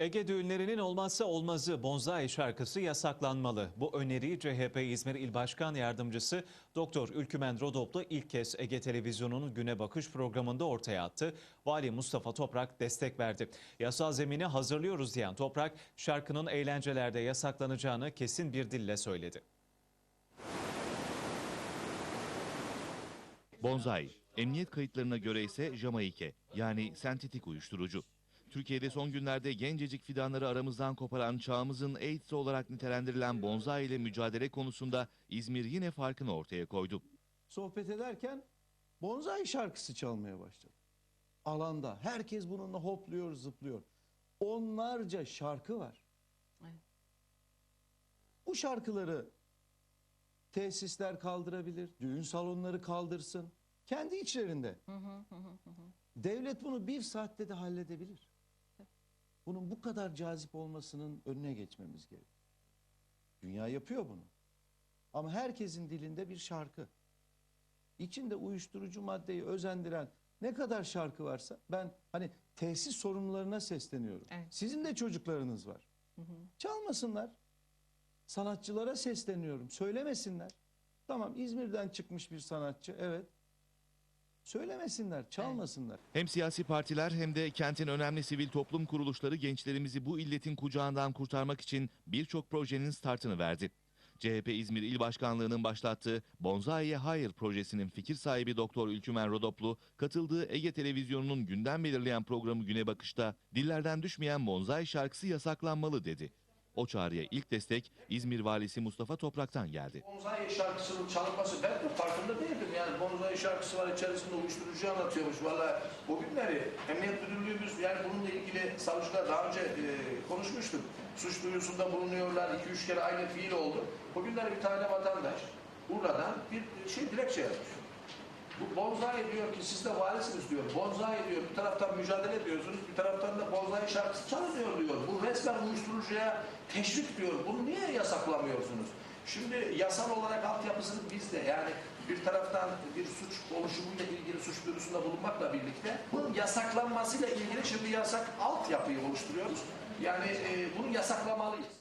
Ege düğünlerinin olmazsa olmazı bonsai şarkısı yasaklanmalı. Bu öneriyi CHP İzmir İl Başkan Yardımcısı Doktor Ülkümen Rodoplu ilk kez Ege Televizyonu'nun Güne Bakış programında ortaya attı. Vali Mustafa Toprak destek verdi. Yasal zemini hazırlıyoruz diyen Toprak, şarkının eğlencelerde yasaklanacağını kesin bir dille söyledi. Bonsai, emniyet kayıtlarına göre ise Jamaike yani sentetik uyuşturucu. Türkiye'de son günlerde gencecik fidanları aramızdan koparan çağımızın AIDS olarak nitelendirilen bonsai ile mücadele konusunda İzmir yine farkını ortaya koydu. sohbet ederken bonsai şarkısı çalmaya başladı. Alanda herkes bununla hopluyor, zıplıyor. Onlarca şarkı var. Bu şarkıları tesisler kaldırabilir, düğün salonları kaldırsın. Kendi içlerinde. Devlet bunu bir saatte de halledebilir. Bunun bu kadar cazip olmasının önüne geçmemiz gerek. Dünya yapıyor bunu. Ama herkesin dilinde bir şarkı. İçinde uyuşturucu maddeyi özendiren ne kadar şarkı varsa ben hani tesis sorumlularına sesleniyorum. Evet. Sizin de çocuklarınız var. Çalmasınlar. Sanatçılara sesleniyorum. Söylemesinler. Tamam İzmir'den çıkmış bir sanatçı evet. Söylemesinler, çalmasınlar. Hem siyasi partiler hem de kentin önemli sivil toplum kuruluşları gençlerimizi bu illetin kucağından kurtarmak için birçok projenin startını verdi. CHP İzmir İl Başkanlığı'nın başlattığı Bonsai'ye Hayır projesinin fikir sahibi Doktor Ülkümen Rodoplu katıldığı Ege Televizyonu'nun gündem belirleyen programı Güne Bakış'ta dillerden düşmeyen bonsai şarkısı yasaklanmalı dedi. O çağrıya ilk destek İzmir Valisi Mustafa Toprak'tan geldi. Bonsai şarkısının çalınması ben de farkında değildim. Yani bonsai şarkısı var içerisinde uyuşturucu anlatıyormuş. Valla o günleri Emniyet Müdürlüğümüz yani bununla ilgili savcılar daha önce e, konuşmuştuk. Suç duyurusunda bulunuyorlar. 2-3 kere aynı fiil oldu. Bugünlerde bir tane vatandaş Urla'dan bir şey dilekçe yazmış. Bu bonsai diyor ki siz de valisiniz diyor. Bonsai diyor bir taraftan mücadele ediyorsunuz bir taraftan da bonsai şarkısı çalınıyor diyor. Bu resmen uyuşturucuya teşvik diyor. Bunu niye yasaklamıyorsunuz? Şimdi yasal olarak altyapısını biz de yani bir taraftan bir suç oluşumuyla ilgili suç duyurusunda bulunmakla birlikte bunun yasaklanmasıyla ilgili şimdi yasak altyapıyı oluşturuyoruz. Yani e, bunu yasaklamalıyız.